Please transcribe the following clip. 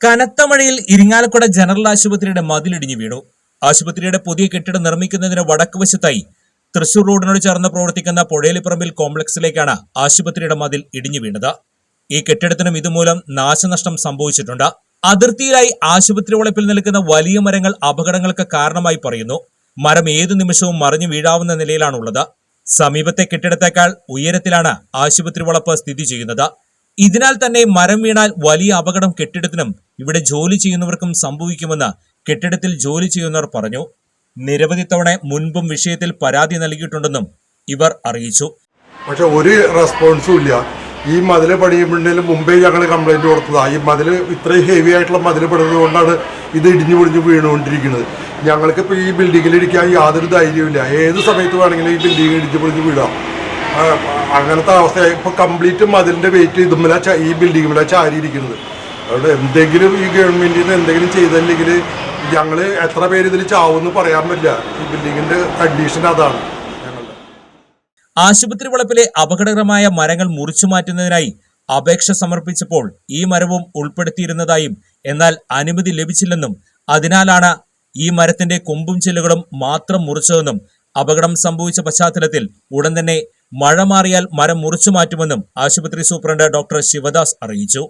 കനത്ത മഴയിൽ ഇരിങ്ങാലക്കുട ജനറൽ ആശുപത്രിയുടെ മതിലിടിഞ്ഞു വീണു. ആശുപത്രിയുടെ പുതിയ കെട്ടിടം നിർമ്മിക്കുന്നതിന് വടക്കുവശത്തായി തൃശൂർ റോഡിനോട് ചേർന്ന് പ്രവർത്തിക്കുന്ന പുഴയിലിപ്പറമ്പിൽ കോംപ്ലക്സിലേക്കാണ് ആശുപത്രിയുടെ മതിൽ ഇടിഞ്ഞു വീണത്. ഈ കെട്ടിടത്തിനും ഇതുമൂലം നാശനഷ്ടം സംഭവിച്ചിട്ടുണ്ട്. അതിർത്തിയിലായി ആശുപത്രി വളപ്പിൽ നിൽക്കുന്ന വലിയ മരങ്ങൾ അപകടങ്ങൾക്ക് കാരണമായി പറയുന്നു. മരം ഏതു നിമിഷവും മറിഞ്ഞു വീഴാവുന്ന നിലയിലാണുള്ളത്. സമീപത്തെ കെട്ടിടത്തേക്കാൾ ഉയരത്തിലാണ് ആശുപത്രി വളപ്പ് സ്ഥിതി ചെയ്യുന്നത്. ഇതിനാൽ തന്നെ മരം വീണാൽ വലിയ അപകടം കെട്ടിടത്തിനും ഇവിടെ ജോലി ചെയ്യുന്നവർക്കും സംഭവിക്കുമെന്ന് കെട്ടിടത്തിൽ ജോലി ചെയ്യുന്നവർ പറഞ്ഞു. നിരവധി തവണ മുൻപും വിഷയത്തിൽ പരാതി നൽകിയിട്ടുണ്ടെന്നും ഇവർ അറിയിച്ചു. പക്ഷെ ഒരു റെസ്പോൺസും ഇല്ല. ഈ മതിൽ പണിയുമ്പോഴേലും മുമ്പേ ഞങ്ങൾ കംപ്ലൈന്റ് കൊടുത്തതാണ് ഈ മതിൽ ഇത്രയും ഹെവി ആയിട്ടുള്ള മതിൽ പെടുന്നത് കൊണ്ടാണ് ഇത് ഇടിഞ്ഞു പൊടിഞ്ഞ് വീണുകൊണ്ടിരിക്കുന്നത്. ഞങ്ങൾക്ക് ഇപ്പോൾ ഈ ബിൽഡിങ്ങിൽ ഇരിക്കാൻ യാതൊരു ധൈര്യമില്ല ഏത് സമയത്ത് വേണമെങ്കിലും ഈ ബിൽഡിംഗ് ഇടിഞ്ഞു പൊടിഞ്ഞ് വീഴാം. അങ്ങനത്തെ അവസ്ഥ ഇപ്പോൾ കംപ്ലീറ്റ് മതിലിന്റെ വെയിറ്റ് ഇതുമ്മല ഈ ബിൽഡിങ്ങിലെ ചാരിയിരിക്കുന്നത്. അതുകൊണ്ട് എന്തെങ്കിലും ഈ ഗവൺമെന്റിൽ നിന്ന് എന്തെങ്കിലും ചെയ്തില്ലെങ്കിൽ ഞങ്ങൾ എത്ര പേര് ഇതിൽ ചാവുമെന്ന് പറയാൻ പറ്റില്ല. ഈ ബിൽഡിങ്ങിന്റെ കണ്ടീഷൻ അതാണ് ആശുപത്രി വളപ്പിലെ അപകടകരമായ മരങ്ങൾ മുറിച്ചു മാറ്റുന്നതിനായി അപേക്ഷ സമർപ്പിച്ചപ്പോൾ ഈ മരവും ഉൾപ്പെടുത്തിയിരുന്നതായും എന്നാൽ അനുമതി ലഭിച്ചില്ലെന്നും അതിനാലാണ് ഈ മരത്തിന്റെ കൊമ്പും ചില്ലുകളും മാത്രം മുറിച്ചതെന്നും അപകടം സംഭവിച്ച പശ്ചാത്തലത്തിൽ ഉടൻ തന്നെ മഴ മാറിയാൽ മരം മുറിച്ചു മാറ്റുമെന്നും ആശുപത്രി സൂപ്രണ്ട് ഡോക്ടർ ശിവദാസ് അറിയിച്ചു